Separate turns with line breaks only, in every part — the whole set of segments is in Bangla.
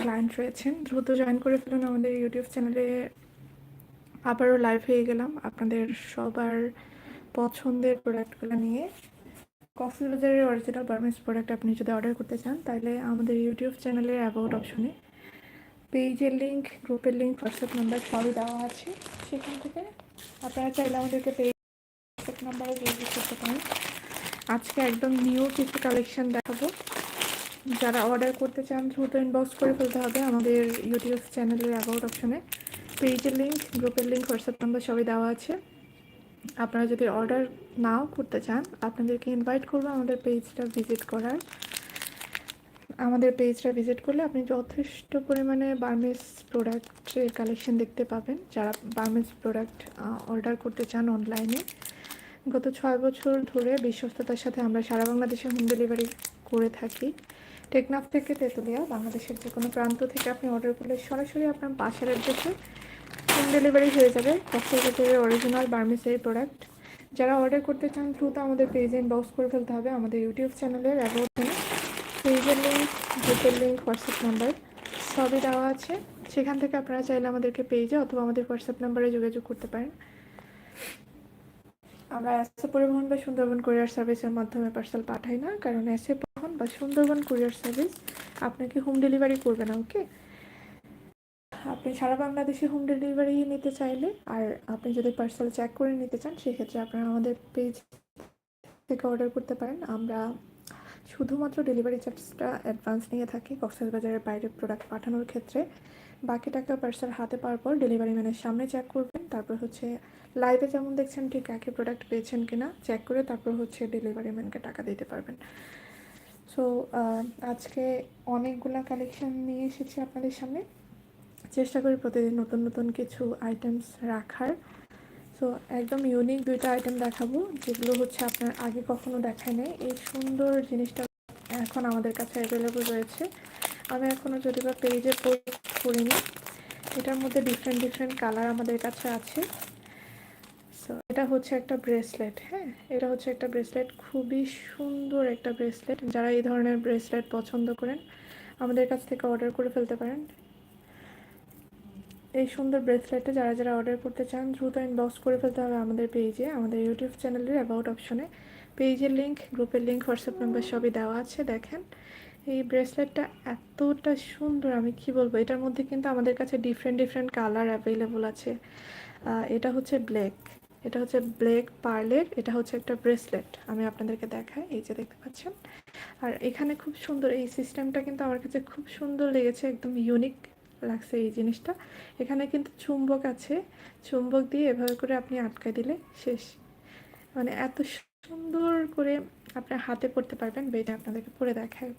ক্লায়েন্ট রয়েছেন দ্রুত জয়েন করে ফেলুন আমাদের ইউটিউব চ্যানেলে আবারও লাইভ হয়ে গেলাম আপনাদের সবার পছন্দের প্রোডাক্টগুলো নিয়ে। কফি বাজারের অরিজিনাল বার্মেস প্রোডাক্ট আপনি যদি অর্ডার করতে চান, তাহলে আমাদের ইউটিউব চ্যানেলের অ্যাবাউট অপশনে পেজের লিঙ্ক গ্রুপের লিঙ্ক হোয়াটসঅ্যাপ নাম্বার সবই দেওয়া আছে। সেখান থেকে আপনারা চাইলে আমাদেরকে পেজ হোয়াটসঅ্যাপ নাম্বারে করতে পারেন। আজকে একদম নিউ কিছু কালেকশন দেখাবো। যারা অর্ডার করতে চান, দ্রুত ইনবক্স করে ফেলতে হবে আমাদের ইউটিউব চ্যানেলের অ্যাবাউট অপশনে পেজের লিঙ্ক গ্রুপের লিঙ্ক হোয়াটসঅ্যাপ নাম্বার সবই দেওয়া আছে। আপনারা যদি অর্ডার নাও করতে চান, আপনাদেরকে ইনভাইট করব আমাদের পেজটা ভিজিট করার। আমাদের পেজটা ভিজিট করলে আপনি যথেষ্ট পরিমাণে বার্মেস প্রোডাক্টের কালেকশন দেখতে পাবেন। যারা বার্মেস প্রোডাক্ট অর্ডার করতে চান অনলাইনে গত ছয় বছর ধরে বিশ্বস্ততার সাথে আমরা সারা বাংলাদেশে হোম ডেলিভারি করে থাকি। টেকনাফ থেকে তেঁতুলিয়া, বাংলাদেশের যে কোনো প্রান্ত থেকে আপনি অর্ডার করলে সরাসরি আপনার পাশের অ্যাড্রেসে হোম ডেলিভারি হয়ে যাবে। কক্সবাজারের অরিজিনাল বার্মিস এই প্রোডাক্ট যারা অর্ডার করতে চান, দ্রুত আমাদের পেজে ইনবক্স করে ফেলতে হবে। আমাদের ইউটিউব চ্যানেলের অ্যাবাউট পেজের লিঙ্ক গ্রুপের লিঙ্ক হোয়াটসঅ্যাপ নাম্বার সবই দেওয়া আছে। সেখান থেকে আপনারা চাইলে আমাদেরকে পেজে অথবা আমাদের হোয়াটসঅ্যাপ নাম্বারে যোগাযোগ করতে পারেন। আমরা এসে পরিবহন বা সুন্দরবন কুরিয়ার সার্ভিসের মাধ্যমে পার্সেল পাঠাই না, কারণ এসে পরিবহন বা সুন্দরবন কুরিয়ার সার্ভিস আপনাকে হোম ডেলিভারি করবে না ওকে আপনি সারা বাংলাদেশে হোম ডেলিভারি নিতে চাইলে, আর আপনি যদি পার্সেল চেক করে নিতে চান, সেক্ষেত্রে আপনারা আমাদের পেজ থেকে অর্ডার করতে পারেন। আমরা শুধুমাত্র ডেলিভারি চার্জটা অ্যাডভান্স নিয়ে থাকি, কক্সবাজারের বাইরে প্রোডাক্ট পাঠানোর ক্ষেত্রে। বাকি টাকা পার্সেল হাতে পাওয়ার পর ডেলিভারি ম্যানের সামনে চেক করবেন, তারপর হচ্ছে লাইভে যেমন দেখছেন, ঠিক একই প্রোডাক্ট পেয়েছেন কিনা চেক করে তারপর হচ্ছে ডেলিভারি ম্যানকে টাকা দিতে পারবেন। সো আজকে অনেকগুলা কালেকশন নিয়ে এসেছি আপনাদের সামনে। চেষ্টা করি প্রতিদিন নতুন নতুন কিছু আইটেমস রাখার। সো একদম ইউনিক দুইটা আইটেম দেখাবো, যেগুলো হচ্ছে আপনার আগে কখনো দেখায় নেই। এই সুন্দর জিনিসটা এখন আমাদের কাছে অ্যাভেলেবল রয়েছে। আমি এখনও যদি বা পেজে করিনি, এটার মধ্যে ডিফারেন্ট ডিফারেন্ট কালার আমাদের কাছে আছে। সো এটা হচ্ছে একটা ব্রেসলেট হ্যাঁ? এটা হচ্ছে একটা ব্রেসলেট খুবই সুন্দর একটা ব্রেসলেট যারা এই ধরনের ব্রেসলেট পছন্দ করেন, আমাদের কাছ থেকে অর্ডার করে ফেলতে পারেন। এই সুন্দর ব্রেসলেটটা যারা যারা অর্ডার করতে চান, দ্রুত ইনবক্স করে ফেলতে হবে আমাদের পেজে আমাদের ইউটিউব চ্যানেলের অ্যাবাউট অপশনে পেজের লিঙ্ক গ্রুপের লিঙ্ক হোয়াটসঅ্যাপ নাম্বার সবই দেওয়া আছে, দেখেন। এই ব্রেসলেটটা এতটা সুন্দর, আমি কি বলব? এটার মধ্যে কিন্তু আমাদের কাছে ডিফারেন্ট ডিফারেন্ট কালার অ্যাভেলেবল আছে। এটা হচ্ছে ব্ল্যাক এটা হচ্ছে ব্ল্যাক পার্লের, এটা হচ্ছে একটা ব্রেসলেট। আমি আপনাদেরকে দেখাই, এই যে দেখতে পাচ্ছেন। আর এখানে খুব সুন্দর, এই সিস্টেমটা কিন্তু আমার কাছে খুব সুন্দর লেগেছে, একদম ইউনিক লাগছে এই জিনিসটা। এখানে কিন্তু চুম্বক আছে, চুম্বক দিয়ে এভাবে করে আপনি আটকায় দিলে শেষ। মানে এত সুন্দর করে আপনার হাতে পড়তে পারবেন বেটা আপনাদেরকে পরে দেখায়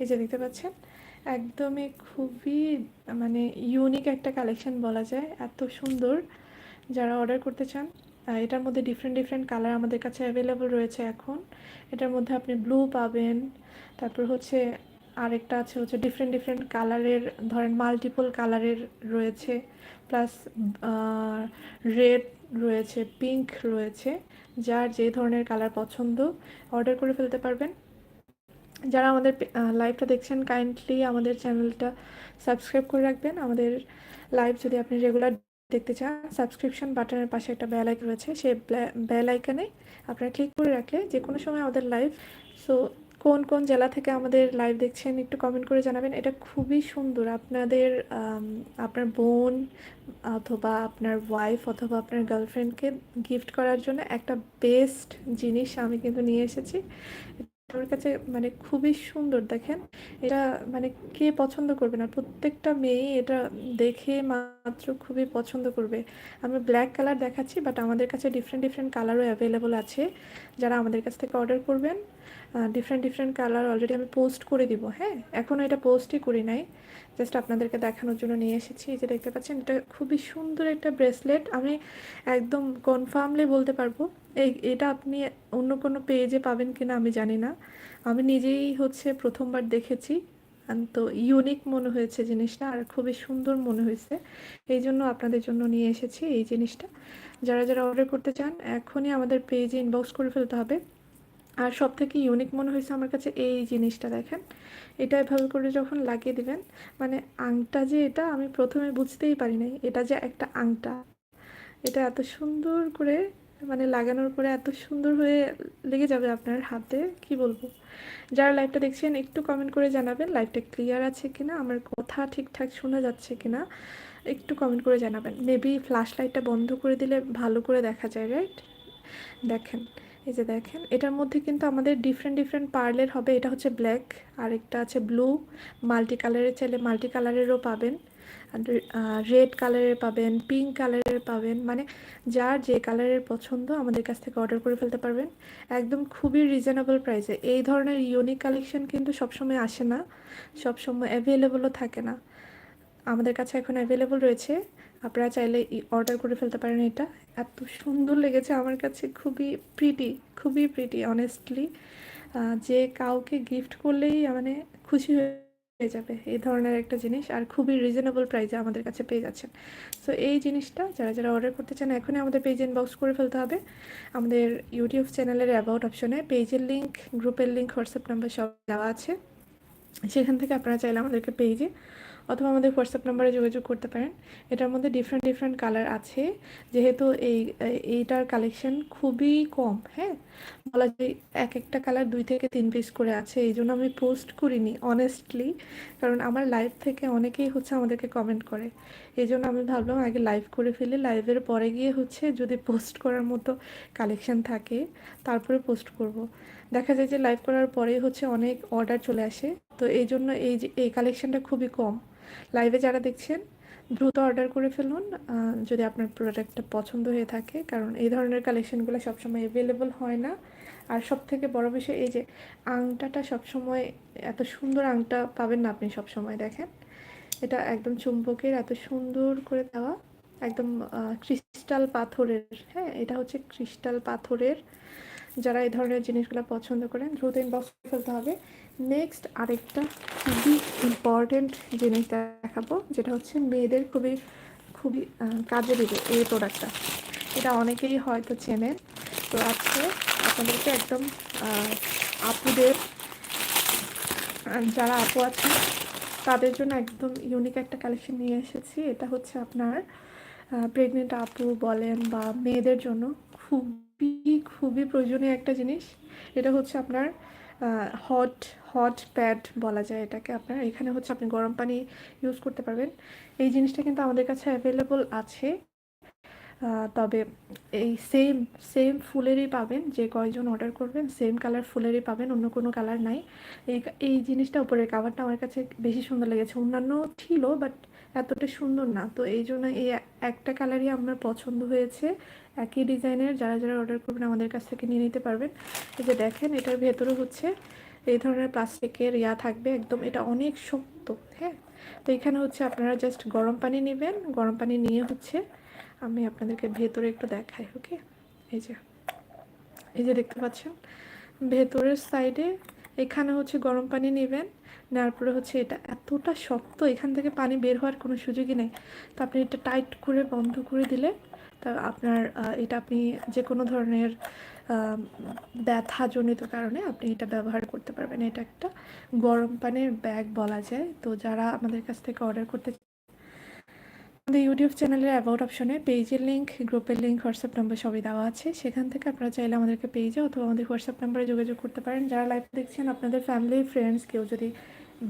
এই যে দেখতে পাচ্ছেন, একদমই খুবই মানে ইউনিক একটা কালেকশন বলা যায়, এত সুন্দর। যারা অর্ডার করতে চান এটার মধ্যে ডিফারেন্ট ডিফারেন্ট কালার আমাদের কাছে অ্যাভেলেবল রয়েছে এখন। এটার মধ্যে আপনি ব্লু পাবেন, তারপর হচ্ছে আরেকটা আছে হচ্ছে ডিফারেন্ট ডিফারেন্ট কালারের ধরেন মাল্টিপল কালারের রয়েছে প্লাস রেড রয়েছে পিঙ্ক রয়েছে, যার যে ধরনের কালার পছন্দ অর্ডার করে ফেলতে পারবেন। যারা আমাদের লাইভটা দেখছেন কাইন্ডলি আমাদের চ্যানেলটা সাবস্ক্রাইব করে রাখবেন। আমাদের লাইভ যদি আপনি রেগুলার দেখতে চান সাবস্ক্রিপশন বাটনের পাশে একটা বেল আইকন রয়েছে, সেই বেল আইকনে আপনারা ক্লিক করে রাখলে যে কোনো সময় আমাদের লাইভ সো কোন কোন জেলা থেকে আমাদের লাইভ দেখছেন একটু কমেন্ট করে জানাবেন। এটা খুবই সুন্দর। আপনাদের আপনার বোন অথবা আপনার ওয়াইফ অথবা আপনার গার্লফ্রেন্ডকে গিফট করার জন্য একটা বেস্ট জিনিস আমি কিন্তু নিয়ে এসেছি। আমার কাছে মানে খুবই সুন্দর। দেখেন, এটা মানে কে পছন্দ করবে না? প্রত্যেকটা মেয়ে এটা দেখে মাত্র খুবই পছন্দ করবে। আমি ব্ল্যাক কালার দেখাচ্ছি বাট আমাদের কাছে ডিফারেন্ট ডিফারেন্ট কালারও অ্যাভেলেবল আছে। যারা আমাদের কাছ থেকে অর্ডার করবেন ডিফারেন্ট ডিফারেন্ট কালার অলরেডি আমি পোস্ট করে দিব হ্যাঁ? এখনও এটা পোস্টই করি নাই। জাস্ট আপনাদেরকে দেখানোর জন্য নিয়ে এসেছি। এই যে দেখতে পাচ্ছেন, এটা খুবই সুন্দর একটা ব্রেসলেট আমি একদম কনফার্মলি বলতে পারব, এই, এটা আপনি অন্য কোনো পেজে পাবেন কিনা আমি জানি না। আমি নিজেই হচ্ছে প্রথমবার দেখেছি তো ইউনিক মনে হয়েছে জিনিসটা, আর খুবই সুন্দর মনে হয়েছে। এই জন্য আপনাদের জন্য নিয়ে এসেছি এই জিনিসটা। যারা যারা অর্ডার করতে চান, এখনই আমাদের পেজে ইনবক্স করে ফেলতে হবে। আর সব থেকে ইউনিক মনে হয়েছে আমার কাছে এই জিনিসটা দেখেন। এটা এভাবে করে যখন লাগিয়ে দিবেন মানে আংটা যে এটা, আমি প্রথমে বুঝতেই পারি নাই এটা যে একটা আংটা। এটা এত সুন্দর করে মানে লাগানোর পরে এত সুন্দর হয়ে লেগে যাবে আপনার হাতে, কি বলব? যারা লাইভটা দেখছেন, একটু কমেন্ট করে জানাবেন লাইভটা ক্লিয়ার আছে কিনা, আমার কথা ঠিকঠাক শোনা যাচ্ছে কিনা, একটু কমেন্ট করে জানাবেন। মেবি ফ্ল্যাশ লাইটটা বন্ধ করে দিলে ভালো করে দেখা যায় রাইট দেখেন। এই যে দেখেন, এটার মধ্যে কিন্তু আমাদের ডিফারেন্ট ডিফারেন্ট পার্লের হবে। এটা হচ্ছে ব্ল্যাক আর একটা আছে ব্লু মাল্টি কালারের চাইলে মাল্টি কালারেরও পাবেন রেড কালারের পাবেন পিঙ্ক কালারের পাবেন। মানে যার যে কালারের পছন্দ আমাদের কাছ থেকে অর্ডার করে ফেলতে পারবেন। একদম খুবই রিজনেবল প্রাইসে এই ধরনের ইউনিক কালেকশন কিন্তু সবসময় আসে না। সবসময় অ্যাভেলেবলও থাকে না। আমাদের কাছে এখন অ্যাভেলেবল রয়েছে। আপনারা চাইলে অর্ডার করে ফেলতে পারেন এটা। এত সুন্দর লেগেছে আমার কাছে, খুবই প্রিটি খুবই প্রিটি অনেস্টলি যে কাউকে গিফট করলেই মানে খুশি হয়ে যাবে এই ধরনের একটা জিনিস আর খুবই রিজনেবল প্রাইসে আমাদের কাছে পেয়ে যাচ্ছেন। সো এই জিনিসটা যারা যারা অর্ডার করতে চান, এখনই আমাদের পেজ ইনবক্স করে ফেলতে হবে। আমাদের ইউটিউব চ্যানেলের অ্যাবাউট অপশনে পেজের লিঙ্ক গ্রুপের লিঙ্ক হোয়াটসঅ্যাপ নাম্বার সব দেওয়া আছে। সেখান থেকে আপনারা চাইলে আমাদেরকে পেজে অথবা আমাদের হোয়াটসঅ্যাপ নাম্বারে যোগাযোগ করতে পারেন। এটার মধ্যে ডিফারেন্ট ডিফারেন্ট কালার আছে। যেহেতু এই, এইটার কালেকশন খুবই কম হ্যাঁ? বলা যায় এক একটা কালার দুই থেকে তিন পিস করে আছে। এই জন্য আমি পোস্ট করিনি অনেস্টলি কারণ আমার লাইভ থেকে অনেকেই হচ্ছে আমাদেরকে কমেন্ট করে। এই জন্য আমি ভাবলাম আগে লাইভ করে ফেলি। লাইভের পরে গিয়ে হচ্ছে যদি পোস্ট করার মতো কালেকশন থাকে, তারপরে পোস্ট করব। দেখা যায় যে লাইভ করার পরেই হচ্ছে অনেক অর্ডার চলে আসে। তো এই জন্য এই যে, এই কালেকশনটা খুবই কম। লাইভে যারা দেখছেন, দ্রুত অর্ডার করে ফেলুন যদি আপনার প্রোডাক্টটা পছন্দ হয়ে থাকে, কারণ এই ধরনের কালেকশনগুলো সবসময় অ্যাভেলেবল হয় না। আর সব থেকে বড় বিষয় এই যে, আংটাটা সবসময় এত সুন্দর আংটা পাবেন না আপনি সবসময়, দেখেন। এটা একদম চুম্বকের এত সুন্দর করে দেওয়া, একদম ক্রিস্টাল পাথরের হ্যাঁ এটা হচ্ছে ক্রিস্টাল পাথরের। যারা এই ধরনের জিনিসগুলো পছন্দ করেন, দ্রুত ইনবক্স ফেলতে হবে। নেক্সট আরেকটা খুবই ইম্পর্টেন্ট জিনিস দেখাবো, যেটা হচ্ছে মেয়েদের খুবই খুবই কাজে দেবে এই প্রোডাক্টটা এটা অনেকেই হয়তো চেনেন। তো আজকে আপনাদেরকে একদম আপুদের, যারা আপু আছেন, তাদের জন্য একদম ইউনিক একটা কালেকশন নিয়ে এসেছি। এটা হচ্ছে আপনার প্রেগনেন্ট আপু বলেন বা মেয়েদের জন্য খুবই খুবই প্রয়োজনীয় একটা জিনিস। এটা হচ্ছে আপনার হট হট প্যাড বলা যায় এটাকে আপনার। এখানে হচ্ছে আপনি গরম পানি ইউজ করতে পারবেন। এই জিনিসটা কিন্তু আমাদের কাছে অ্যাভেলেবল আছে। তবে এই সেম সেম ফুলেরই পাবেন। যে কয়জন অর্ডার করবেন সেম কালার ফুলেরই পাবেন, অন্য কোনো কালার নাই। এই এই জিনিসটা উপরের কাভারটা আমার কাছে বেশি সুন্দর লেগেছে। অন্যান্য ছিল বাট এতটা সুন্দর না। তো এই জন্য এই একটা কালারই আমার পছন্দ হয়েছে। একই ডিজাইনের যারা যারা অর্ডার করবেন, আমাদের কাছ থেকে নিয়ে নিতে পারবেন। এই যে দেখেন, এটার ভেতরে হচ্ছে এই ধরনের প্লাস্টিকের ইয়া থাকবে একদম, এটা অনেক শক্ত হ্যাঁ? তো এখানে হচ্ছে আপনারা জাস্ট গরম পানি নেবেন, গরম পানি নিয়ে হচ্ছে আমি আপনাদেরকে ভেতরে একটু দেখাই ওকে এই যে এই যে দেখতে পাচ্ছেন? ভেতরের সাইডে এখানে হচ্ছে গরম পানি নেবেন, নেওয়ার পরে হচ্ছে এটা এতটা শক্ত, এখান থেকে পানি বের হওয়ার কোনো সুযোগই নেই। তো আপনি এটা টাইট করে, বন্ধ করে দিলে তা আপনার এটা আপনি যে কোনো ধরনের ব্যথাজনিত কারণে আপনি এটা ব্যবহার করতে পারবেন। এটা একটা গরম পানির ব্যাগ বলা যায়। তো যারা আমাদের কাছ থেকে অর্ডার করতে আমাদের ইউটিউব চ্যানেলের অ্যাবাউট অপশনে পেজের লিঙ্ক গ্রুপের লিঙ্ক হোয়াটসঅ্যাপ নাম্বার সবই দেওয়া আছে। সেখান থেকে আপনারা চাইলে আমাদেরকে পেজে অথবা আমাদের হোয়াটসঅ্যাপ নাম্বারে যোগাযোগ করতে পারেন। যারা লাইভ দেখছেন, আপনাদের ফ্যামিলি ফ্রেন্ডস কেউ যদি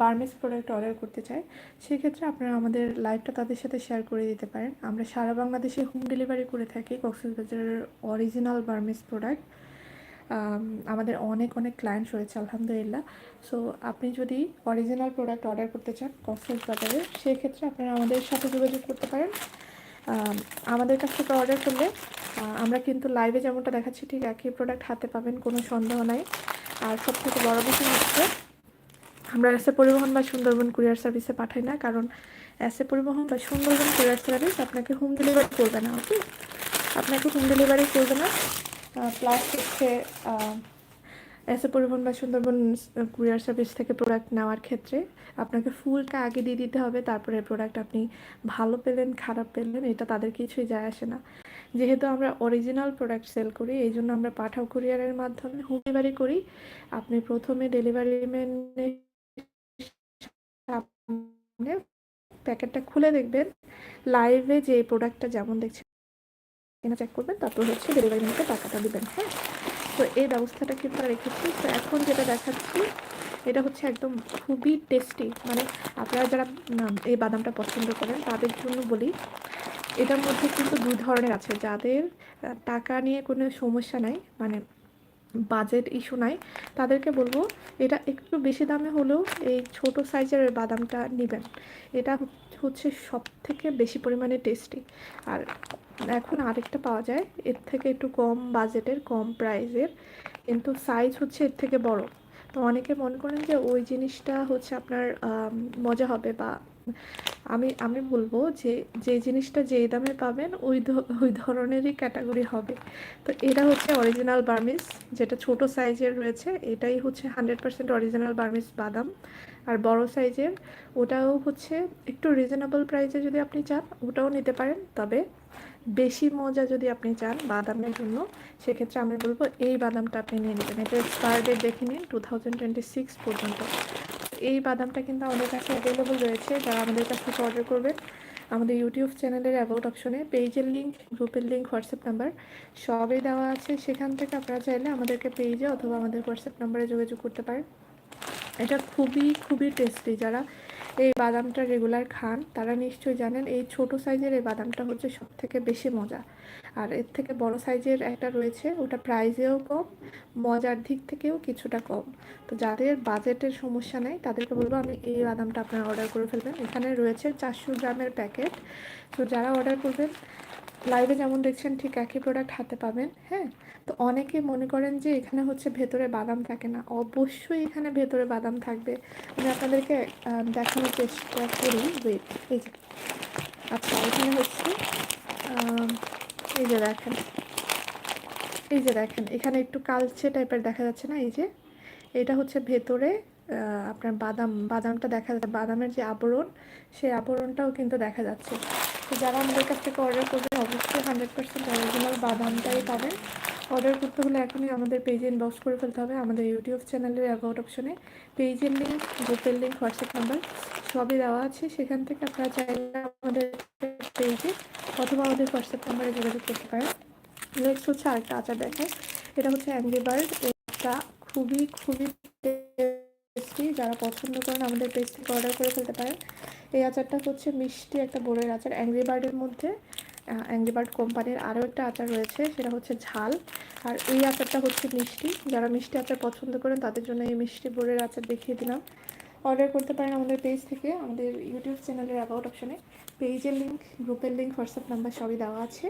বার্মেস প্রোডাক্ট অর্ডার করতে চায়, সেক্ষেত্রে আপনারা আমাদের লাইভটা তাদের সাথে শেয়ার করে দিতে পারেন। আমরা সারা বাংলাদেশে হোম ডেলিভারি করে থাকি, কক্সবাজারের অরিজিনাল বার্মেস প্রোডাক্ট আমাদের অনেক অনেক ক্লায়েন্ট রয়েছে, আলহামদুলিল্লাহ। সো আপনি যদি অরিজিনাল প্রোডাক্ট অর্ডার করতে চান বাজারে, সেক্ষেত্রে আপনারা আমাদের সাথে যোগাযোগ করতে পারেন। আমাদের কাছ থেকে অর্ডার করলে আমরা কিন্তু লাইভে যেমনটা দেখাচ্ছি, ঠিক একই প্রোডাক্ট হাতে পাবেন, কোনো সন্দেহ নাই। আর সব থেকে বড় বিষয় হচ্ছে, আমরা এসে পরিবহন বা সুন্দরবন কুরিয়ার সার্ভিসে পাঠাই না, কারণ এসে পরিবহন বা সুন্দরবন কুরিয়ার সার্ভিস আপনাকে হোম ডেলিভারি করবে না ওকে আপনাকে হোম ডেলিভারি করবে না। প্লাস হচ্ছে এসে পরিবহন বা সুন্দরবন কুরিয়ার সার্ভিস থেকে প্রোডাক্ট নেওয়ার ক্ষেত্রে আপনাকে ফুলটা আগে দিয়ে দিতে হবে, তারপরে প্রোডাক্ট আপনি ভালো পেলেন, খারাপ পেলেন, এটা তাদের কিছুই যায় আসে না। যেহেতু আমরা অরিজিনাল প্রোডাক্ট সেল করি, এই জন্য আমরা পাঠাও কুরিয়ারের মাধ্যমে। হোম ডেলিভারি করি, আপনি প্রথমে ডেলিভারি ম্যানের প্যাকেটটা খুলে দেখবেন। লাইভে যে প্রোডাক্টটা যেমন দেখছেন এখানে চেক করবেন, তারপর হচ্ছে ডেলিভারি ম্যানকে টাকাটা দিবেন হ্যাঁ? তো এই ব্যবস্থাটা কিন্তু রেখেছি তো এখন যেটা দেখাচ্ছি, এটা হচ্ছে একদম খুবই টেস্টি মানে আপনারা যারা এই বাদামটা পছন্দ করেন, তাদের জন্য বলি, এটার মধ্যে কিন্তু দুই ধরনের আছে। যাদের টাকা নিয়ে কোনো সমস্যা নাই মানে বাজেট ইস্যু নাই, তাদেরকে বলব, এটা একটু বেশি দামে হলেও এই ছোট সাইজের বাদামটা নেবেন। এটা হচ্ছে সব থেকে বেশি পরিমাণে টেস্টি আর এখন আরেকটা পাওয়া যায়, এর থেকে একটু কম বাজেটের কম প্রাইসের কিন্তু সাইজ হচ্ছে এর থেকে বড়। তো অনেকে মনে করেন যে ওই জিনিসটা হচ্ছে আপনার মজা হবে বা আমি আমি বলব যে যে জিনিসটা যেই দামে পাবেন ওই ওই ধরনেরই ক্যাটাগরি হবে। তো এটা হচ্ছে অরিজিনাল বার্মিস যেটা ছোট সাইজের রয়েছে। এটাই হচ্ছে হান্ড্রেড পার্সেন্ট অরিজিনাল বার্মিস বাদাম। আর বড় সাইজের, ওটাও হচ্ছে একটু রিজনেবল প্রাইসে যদি আপনি চান, ওটাও নিতে পারেন। তবে বেশি মজা যদি আপনি চান বাদামের জন্য, সেক্ষেত্রে আমি বলব এই বাদামটা আপনি নিয়ে নেবেন। এটা এক্সপায়ার ডেট দেখে নিন টু থাউজেন্ড টোয়েন্টি সিক্স পর্যন্ত। এই বাদামটা কিন্তু আমাদের কাছে অ্যাভেলেবল রয়েছে, যারা আমাদের কাছ থেকে অর্ডার করবেন। আমাদের ইউটিউব চ্যানেলের অ্যাবাউট অপশনে পেজের লিঙ্ক গ্রুপের লিঙ্ক হোয়াটসঅ্যাপ নাম্বার সবই দেওয়া আছে। সেখান থেকে আপনারা চাইলে আমাদেরকে পেজে অথবা আমাদের হোয়াটসঅ্যাপ নাম্বারে যোগাযোগ করতে পারেন। এটা খুবই খুবই টেস্টি যারা এই বাদামটা রেগুলার খান, তারা নিশ্চয়ই জানেন, এই ছোট সাইজের এই বাদামটা হচ্ছে সব থেকে বেশি মজা। আর এর থেকে বড় সাইজের একটা রয়েছে, ওটা প্রাইজেও কম, মজার দিক থেকেও কিছুটা কম। তো যাদের বাজেটের সমস্যা নেই, তাদেরকে বলব আমি এই বাদামটা আপনারা অর্ডার করে ফেলবেন। এখানে রয়েছে চারশো গ্রামের প্যাকেট। তো যারা অর্ডার করবেন লাইভে যেমন দেখছেন, ঠিক একই প্রোডাক্ট হাতে পাবেন হ্যাঁ? তো অনেকে মনে করেন যে এখানে হচ্ছে ভেতরে বাদাম থাকে না। অবশ্যই এখানে ভেতরে বাদাম থাকবে। আমি আপনাদেরকে দেখানোর চেষ্টা করি। ওয়েট এই যে আচ্ছা এখানে হচ্ছে এই যে দেখেন, এই যে দেখেন, এখানে একটু কালচে টাইপের দেখা যাচ্ছে না? এই যে, এটা হচ্ছে ভেতরে আপনার বাদাম, বাদামটা দেখা যাচ্ছে, বাদামের যে আবরণ, সেই আবরণটাও কিন্তু দেখা যাচ্ছে। তো যারা আমাদের কাছ থেকে অর্ডার করবেন, অবশ্যই হান্ড্রেড পার্সেন্ট অরিজিনাল বাদামটাই পাবেন। অর্ডার করতে হলে এখনই আমাদের পেজে ইনবক্স করে ফেলতে হবে আমাদের ইউটিউব চ্যানেলের অ্যাবাউট অপশনে পেজের লিঙ্ক গ্রুপের লিঙ্ক হোয়াটসঅ্যাপ নাম্বার সবই দেওয়া আছে। সেখান থেকে আপনারা চাইলে আমাদের পেজে অথবা আমাদের হোয়াটসঅ্যাপ নাম্বারে যোগাযোগ করতে পারেন। নেক্সট হচ্ছে আরেকটা আচার দেখায়। এটা হচ্ছে অ্যাংরি বার্ড এটা খুবই খুবই টেস্টি যারা পছন্দ করেন আমাদের পেজ থেকে অর্ডার করে ফেলতে পারেন। এই আচারটা হচ্ছে মিষ্টি একটা বোরের আচার। অ্যাংরি বার্ডের মধ্যে অ্যাংরি বার্ড কোম্পানির আরও একটা আচার রয়েছে, সেটা হচ্ছে ঝাল। আর এই আচারটা হচ্ছে মিষ্টি। যারা মিষ্টি আচার পছন্দ করেন, তাদের জন্য এই মিষ্টি বড়ের আচার দেখিয়ে দিলাম। অর্ডার করতে পারেন আমাদের পেজ থেকে, আমাদের ইউটিউব চ্যানেলের অ্যাবাউট অপশনে পেজের লিঙ্ক গ্রুপের লিঙ্ক হোয়াটসঅ্যাপ নাম্বার সবই দেওয়া আছে।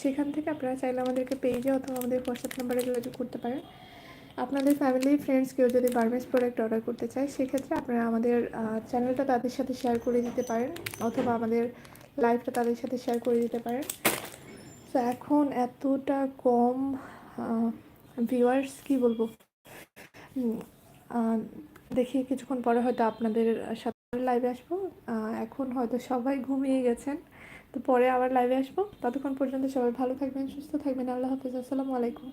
সেখান থেকে আপনারা চাইলে আমাদেরকে পেজে অথবা আমাদের হোয়াটসঅ্যাপ নাম্বারে যোগাযোগ করতে পারেন। আপনাদের ফ্যামিলি ফ্রেন্ডস কেউ যদি বার্মেস প্রোডাক্ট অর্ডার করতে চায়, সেক্ষেত্রে আপনারা আমাদের চ্যানেলটা তাদের সাথে শেয়ার করে দিতে পারেন। অথবা আমাদের লাইভটা তাদের সাথে শেয়ার করে দিতে পারেন। তো এখন এতটা কম ভিউয়ার্স কি বলব? দেখি কিছুক্ষণ পরে হয়তো আপনাদের সাথে লাইভে আসব। এখন হয়তো সবাই ঘুমিয়ে গেছেন, তো পরে আবার লাইভে আসব। ততক্ষণ পর্যন্ত সবাই ভালো থাকবেন, সুস্থ থাকবেন। আল্লাহ হাফিজ। আসসালামু আলাইকুম।